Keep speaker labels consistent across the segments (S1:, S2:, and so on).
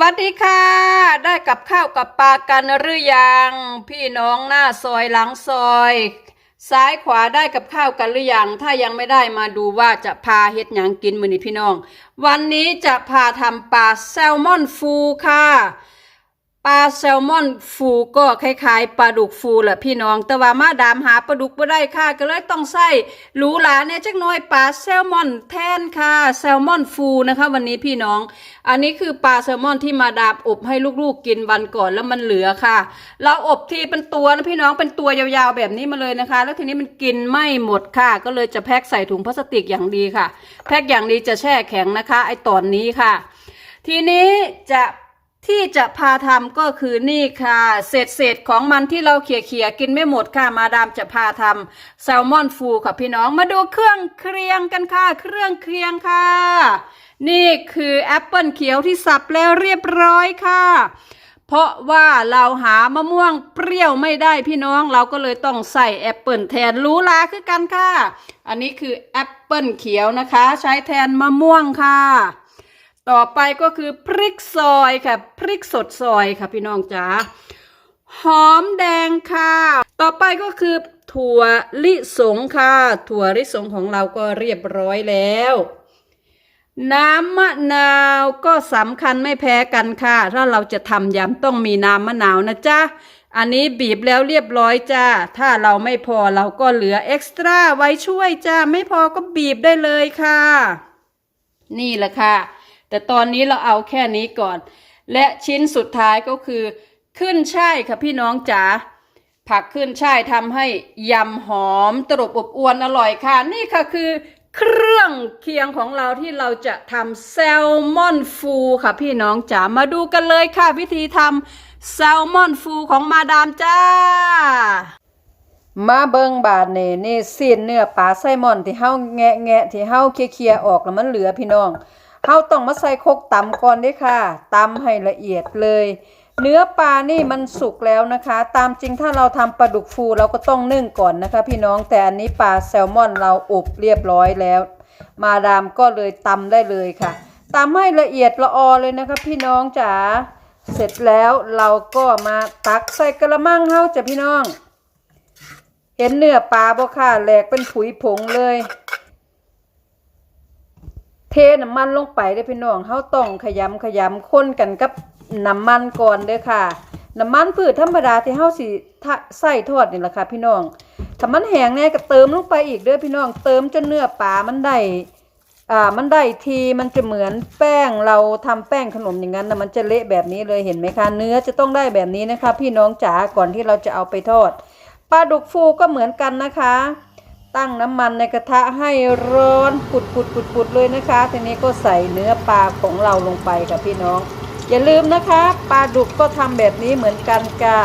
S1: สวัสดีค่ะ ได้กับข้าวกับปลากันหรือยัง พี่น้องหน้าซอยหลังซอย ซ้ายขวาได้กับข้าวกันหรือยัง ถ้ายังไม่ได้มาดูว่าจะพาเฮ็ดหยังกินมื้อนี้พี่น้อง วันนี้จะพาทำปลาแซลมอนฟูค่ะ ลาแซลมอนฟูก็คล้ายๆปลาดุกฟูแหละพี่น้อง แต่ว่ามาดามหาปลาดุกไม่ได้ค่ะ ก็เลยต้องใส่หรูหราเนี่ยจักหน่อยปลาแซลมอนแทนค่ะแซลมอนฟูนะคะ วันนี้พี่น้อง อันนี้คือปลาแซลมอนที่มาดามอบให้ลูกๆกินวันก่อนแล้วมันเหลือค่ะ เราอบทีเป็นตัวนะพี่น้องเป็นตัวยาวๆแบบนี้มาเลยนะคะ แล้วทีนี้มันกินไม่หมดค่ะ ก็เลยจะแพ็คใส่ถุงพลาสติกอย่างดีค่ะ แพ็คอย่างดีจะแช่แข็งนะคะ ไอตอนนี้ค่ะ ทีนี้จะ ที่จะพาทำก็คือนี่ค่ะ เศษเศษของมันที่เราเขี่ยเขี่ยกินไม่หมดค่ะมาดามจะพาทำแซลมอนฟูค่ะพี่น้องมาดูเครื่องเคียงกันค่ะ เครื่องเคียงค่ะ นี่คือแอปเปิลเขียวที่สับแล้วเรียบร้อยค่ะ เพราะว่าเราหามะม่วงเปรี้ยวไม่ได้พี่น้องเราก็เลยต้องใส่แอปเปิลแทนรู้ลาคือกันค่ะ อันนี้คือแอปเปิลเขียวนะคะ ใช้แทนมะม่วงค่ะ ต่อไปก็คือพริกซอยค่ะ พริกสดซอยค่ะพี่น้องจ๋าหอมแดงค่ะ ต่อไปก็คือ ถั่วลิสงค่ะ ถั่วลิสงของเราก็เรียบร้อยแล้ว น้ำมะนาวก็สำคัญไม่แพ้กันค่ะ ถ้าเราจะทำยำต้องมีน้ำมะนาวนะจ๊ะอันนี้บีบแล้วเรียบร้อยจ้า ถ้าเราไม่พอเราก็เหลือเอ็กซ์ตร้าไว้ช่วยจ้า ไม่พอก็บีบได้เลยค่ะ นี่แหละค่ะ แต่ตอนนี้เราเอาแค่นี้ก่อน และชิ้นสุดท้ายก็คือ ขึ้นช่ายค่ะพี่น้องจ๋าผักขึ้นช่ายทำให้ยำหอมตรบอบอวนอร่อยค่ะ นี่ค่ะคือเครื่องเคียงของเราที่เราจะทำแซลมอนฟูค่ะพี่น้องจ๋ามาดูกันเลยค่ะ วิธีทำแซลมอนฟูของมาดามจ้า มาเบิงบาดเนี่นี่สิ้นเนื้อปลาไซมอนที่เฮาแงะแงะที่เฮาเคลียๆออกแล้วมันเหลือพี่น้อง เฮาต้องมาใส่คกตำก่อนด้ค่ะตำให้ละเอียดเลย เนื้อปลานี่มันสุกแล้วนะคะ ตามจริงถ้าเราทำปลาดุกฟูเราก็ต้องนึ่งก่อนนะคะ พี่น้องแต่อันนี้ปลาแซลมอนเราอบเรียบร้อยแล้ว มาดามก็เลยตำได้เลยค่ะตำให้ละเอียดละออเลยนะคะ พี่น้องจ๋าเสร็จแล้วเราก็มาตักใส่กระมังเฮาจ้ะพี่น้อง เห็นเนื้อปลาบ่ค่ะแหลกเป็นผุยผงเลย น้ำมันลงไปเด้พี่น้องเฮาต้องขยำขยำคนกันกับน้ำมันก่อนเด้อค่ะ น้ำมันพืชธรรมดาที่เฮาสิใส่ทอดนี่แหละค่ะ พี่น้องถ้ามันแห้งแน่ก็เติมลงไปอีกเด้อพี่น้อง เติมจนเนื้อปลามันได้อ่ามันได้ทีมันจะเหมือนแป้งเราทำแป้งขนมอย่างนั้นนะมันจะเละแบบนี้เลยเห็นไหมคะ เนื้อจะต้องได้แบบนี้นะคะ พี่น้องจ๋าก่อนที่เราจะเอาไปทอดปลาดุกฟูก็เหมือนกันนะคะ ตั้งน้ำมันในกระทะให้ร้อนปุดปุดปุดปุดเลยนะคะ ทีนี้ก็ใส่เนื้อปลาของเราลงไปค่ะพี่น้อง อย่าลืมนะคะปลาดุกก็ทำแบบนี้เหมือนกันจ้า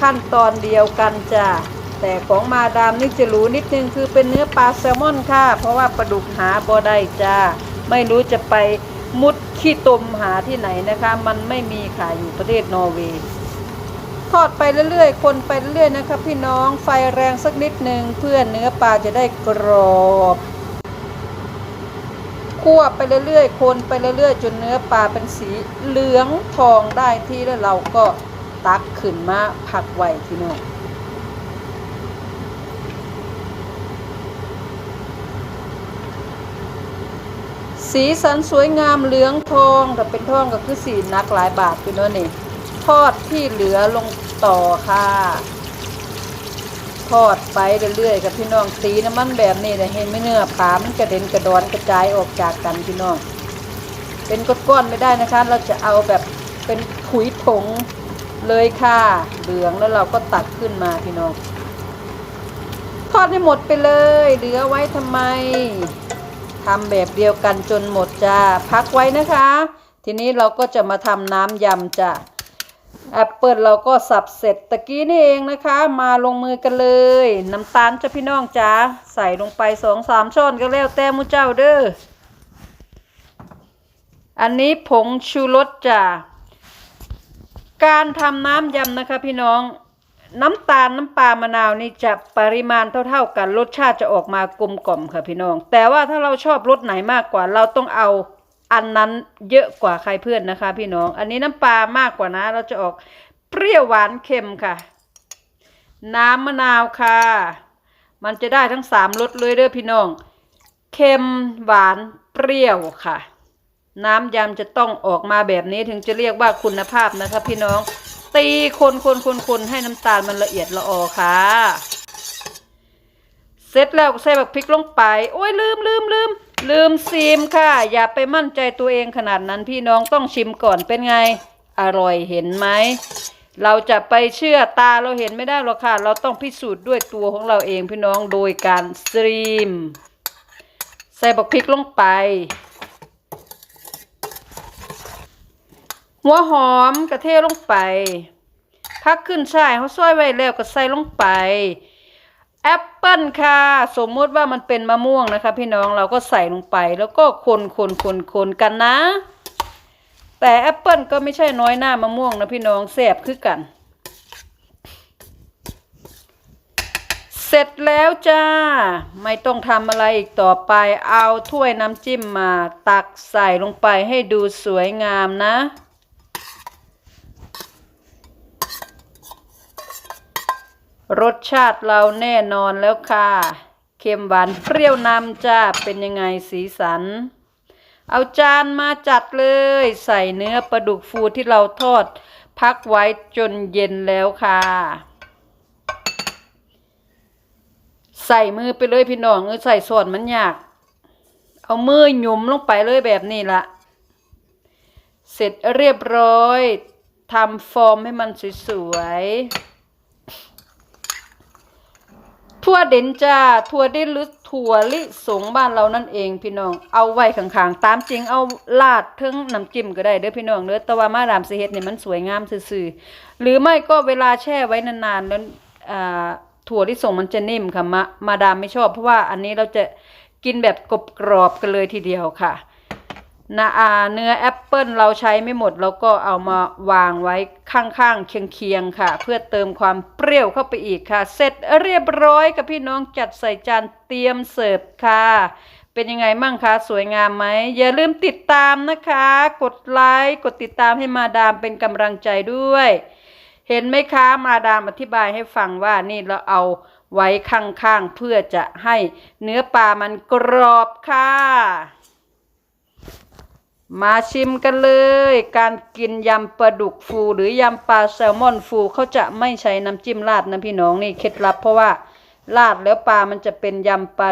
S1: ขั้นตอนเดียวกันจ้าแต่ของมาดามนี่จะรู้นิดนึงคือเป็นเนื้อปลาแซลมอนค่ะ เพราะว่าปลาดุกหาบ่ได้จ้าไม่รู้จะไปมุดขี้ตมหาที่ไหนนะคะ มันไม่มีขายอยู่ประเทศนอร์เวย์ ทอดไปเรื่อยๆ คนไปเรื่อยๆนะครับพี่น้องไฟแรงสักนิดหนึ่งเพื่อเนื้อปลาจะได้กรอบคั่วไปเรื่อยๆ คนไปเรื่อยๆ จนเนื้อปลาเป็นสีเหลืองทองได้ที่แล้วเราก็ตักขึ้นมาผักไว้พี่น้องสีสันสวยงามเหลืองทองแต่เป็นทองก็คือสีนักหลายบาทพี่น้องนี่ ทอดที่เหลือลงต่อค่ะ ทอดไปเรื่อยๆกับพี่น้องสีน้ำมันแบบนี้นะเห็นไหมเนื้อปลามันกระเด็นกระดอนกระจายออกจากกันพี่น้อง เป็นก้อนๆไม่ได้นะคะ เราจะเอาแบบเป็นขุยผงเลยค่ะ เหลืองแล้วเราก็ตัดขึ้นมาพี่น้อง ทอดให้หมดไปเลย เหลือไว้ทำไมทำแบบเดียวกันจนหมดจ้า พักไว้นะคะ ทีนี้เราก็จะมาทำน้ำยำจ้ะ แอปเปิลเราก็สับเสร็จตะกี้นี่เองนะคะ มาลงมือกันเลย น้ำตาลจ้ะพี่น้องจ้าใส่ลงไปสองสามช้อนก็แล้วแต่มูเจ้าเด้ออันนี้ผงชูรสจ้ะการทำน้ำยำนะคะพี่น้องน้ำตาลน้ำปลามะนาวนี่จะปริมาณเท่าๆกันรสชาติจะออกมากลมกล่อมค่ะพี่น้อง แต่ว่าถ้าเราชอบรสไหนมากกว่าเราต้องเอา อันนั้นเยอะกว่าใครเพื่อนนะคะ พี่น้อง อันนี้น้ำปลามากกว่านะ เราจะออกเปรี้ยวหวานเค็มค่ะ น้ำมะนาวค่ะ มันจะได้ทั้งสามรสเลยเด้อพี่น้อง เค็มหวานเปรี้ยวค่ะ น้ำยำจะต้องออกมาแบบนี้ถึงจะเรียกว่าคุณภาพนะคะ พี่น้อง ตีคนคนคนคนให้น้ำตาลมันละเอียดละออค่ะเสร็จแล้วใส่แบบพริกลงไป โอ้ยลืมลืมลืม ลืมซีมค่ะ อย่าไปมั่นใจตัวเองขนาดนั้นพี่น้องต้องชิมก่อนเป็นไง อร่อยเห็นไหม เราจะไปเชื่อตาเราเห็นไม่ได้หรอกค่ะ เราต้องพิสูจน์ด้วยตัวของเราเองพี่น้องโดยการสตรีม ใส่บักพริกลงไป หัวหอมกระเทลงไปพักขึ้นช่ายเขาซอยไว้แล้วก็ใส่ลงไป แอปเปิลค่ะ สมมติว่ามันเป็นมะม่วงนะคะ พี่น้องเราก็ใส่ลงไป แล้วก็คนคนคนคนกันนะ แต่แอปเปิลก็ไม่ใช่น้อยหน้ามะม่วงนะพี่น้องแสบคือกัน เสร็จแล้วจ้า ไม่ต้องทำอะไรอีกต่อไปเอาถ้วยน้ำจิ้มมาตักใส่ลงไปให้ดูสวยงามนะ รสชาติเราแน่นอนแล้วค่ะ เค็มหวานเปรี้ยวนำจ้า เป็นยังไงสีสัน เอาจานมาจัดเลย ใส่เนื้อปลาดุกฟูที่เราทอด พักไว้จนเย็นแล้วค่ะ ใส่มือไปเลยพี่น้องเออใส่ส่วนมันยาก เอามือหยุมลงไปเลยแบบนี้ละเสร็จเรียบร้อยทำฟอร์มให้มันสวยๆ ทั่วเด่นจ้าทั่วเด่นหรือถั่วลิสงบ้านเรานั่นเองพี่น้อง เอาไว้ข้างๆ ตามจริงเอาลาดถึงน้ำจิ้มก็ได้เด้อพี่น้องเด้อแต่ว่ามาดามสิเฮ็ดเนี่ยมันสวยงามซื่อๆหรือไม่ก็เวลาแช่ไว้นานๆแล้วอ่าถั่วลิสงมันจะนิ่มค่ะมามาดามไม่ชอบเพราะว่าอันนี้เราจะกินแบบกรอบกรอบๆกันเลยทีเดียวค่ะ นะอาเนื้อแอปเปิลเราใช้ไม่หมดเราก็เอามาวางไว้ข้างๆ เคียงๆค่ะ เพื่อเติมความเปรี้ยวเข้าไปอีกค่ะ เสร็จเรียบร้อยกับพี่น้องจัดใส่จานเตรียมเสิร์ฟค่ะ เป็นยังไงมั่งคะ สวยงามไหม อย่าลืมติดตามนะคะ กดไลค์กดติดตามให้มาดามเป็นกำลังใจด้วย เห็นไหมคะมาดามอธิบายให้ฟังว่านี่เราเอาไว้ข้างๆเพื่อจะให้เนื้อปลามันกรอบค่ะ มาชิมกันเลย การกินยำปลาดุกฟู หรือยำปลาแซลมอนฟูเขาจะไม่ใช้น้ำจิ้มราดนะพี่น้องนี่เคล็ดลับเพราะว่าราดแล้วปลามันจะเป็นยำปลา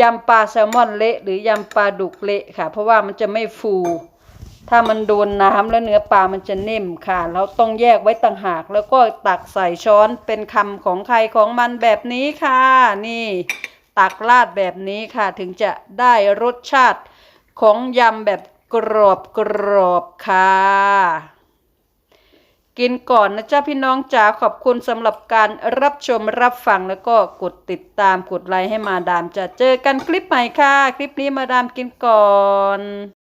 S1: ยำปลาแซลมอนเละหรือยำปลาดุกเละค่ะ เพราะว่ามันจะไม่ฟู ถ้ามันโดนน้ำแล้วเนื้อปลามันจะนิ่มค่ะเราต้องแยกไว้ต่างหาก แล้วก็ตักใส่ช้อนเป็นคำของใครของมันแบบนี้ค่ะ นี่ตักราดแบบนี้ค่ะ ถึงจะได้รสชาติของยำแบบ กรอบกรอบค่ะ กินก่อนนะจ๊ะพี่น้องจ๋าขอบคุณสำหรับการรับชมรับฟังแล้วก็กดติดตามกดไลค์ให้มาดามจะเจอกันคลิปใหม่ค่ะ คลิปนี้มาดามกินก่อน